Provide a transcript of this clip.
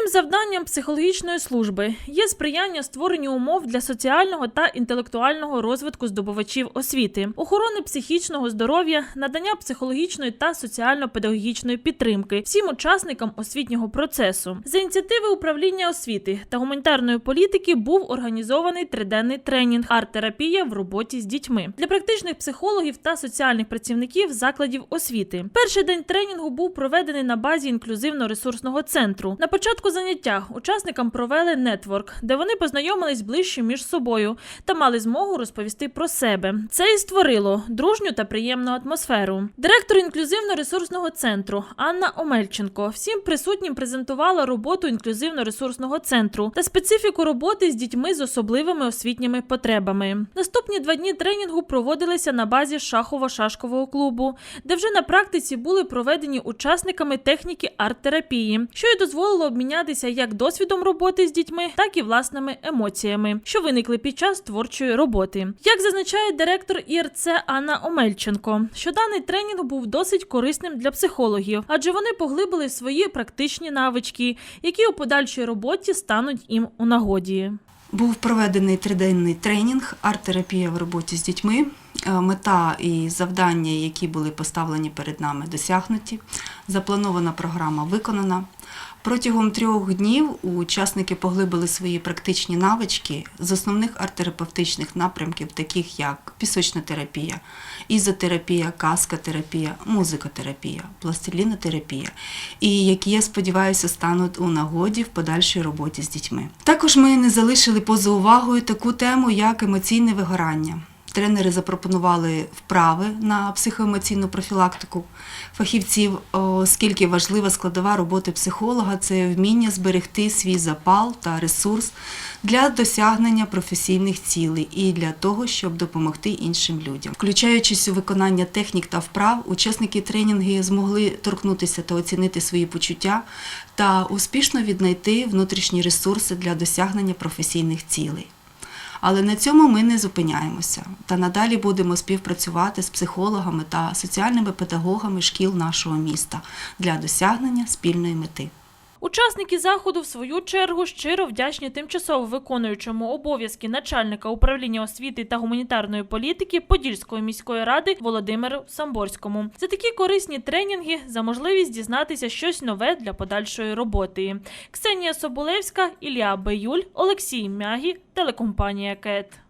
Головним завданням психологічної служби є сприяння створенню умов для соціального та інтелектуального розвитку здобувачів освіти, охорони психічного здоров'я, надання психологічної та соціально-педагогічної підтримки всім учасникам освітнього процесу. За ініціативи управління освіти та гуманітарної політики був організований триденний тренінг арт-терапія в роботі з дітьми для практичних психологів та соціальних працівників закладів освіти. Перший день тренінгу був проведений на базі інклюзивно-ресурсного центру. На початку заняття учасникам провели нетворк, де вони познайомились ближче між собою та мали змогу розповісти про себе. Це і створило дружню та приємну атмосферу. Директор інклюзивно-ресурсного центру Анна Омельченко всім присутнім презентувала роботу інклюзивно-ресурсного центру та специфіку роботи з дітьми з особливими освітніми потребами. Наступні два дні тренінгу проводилися на базі шахово-шашкового клубу, де вже на практиці були проведені учасниками техніки арт-терапії, що й дозволило обмінятися як досвідом роботи з дітьми, так і власними емоціями, що виникли під час творчої роботи. Як зазначає директор ІРЦ Анна Омельченко, що даний тренінг був досить корисним для психологів, адже вони поглибили свої практичні навички, які у подальшій роботі стануть їм у нагоді. Був проведений триденний тренінг арт-терапія в роботі з дітьми. Е, Мета і завдання, які були поставлені перед нами, досягнуті. Запланована програма виконана. Протягом трьох днів учасники поглибили свої практичні навички з основних арт-терапевтичних напрямків, таких як пісочна терапія, ізотерапія, каскотерапія, музикотерапія, пластилінотерапія, і які, я сподіваюся, стануть у нагоді в подальшій роботі з дітьми. Також ми не залишили поза увагою таку тему, як емоційне вигорання. Тренери запропонували вправи на психоемоційну профілактику фахівців, оскільки важлива складова роботи психолога це вміння зберегти свій запал та ресурс для досягнення професійних цілей і для того, щоб допомогти іншим людям. Включаючись у виконання технік та вправ, учасники тренінгу змогли торкнутися та оцінити свої почуття та успішно віднайти внутрішні ресурси для досягнення професійних цілей. Але на цьому ми не зупиняємося та надалі будемо співпрацювати з психологами та соціальними педагогами шкіл нашого міста для досягнення спільної мети. Учасники заходу, в свою чергу, щиро вдячні тимчасово виконуючому обов'язки начальника управління освіти та гуманітарної політики Подільської міської ради Володимиру Самборському за такі корисні тренінги, за можливість дізнатися щось нове для подальшої роботи. Ксенія Соболевська, Ілля Беюль, Олексій Мягі, телекомпанія КЕТ.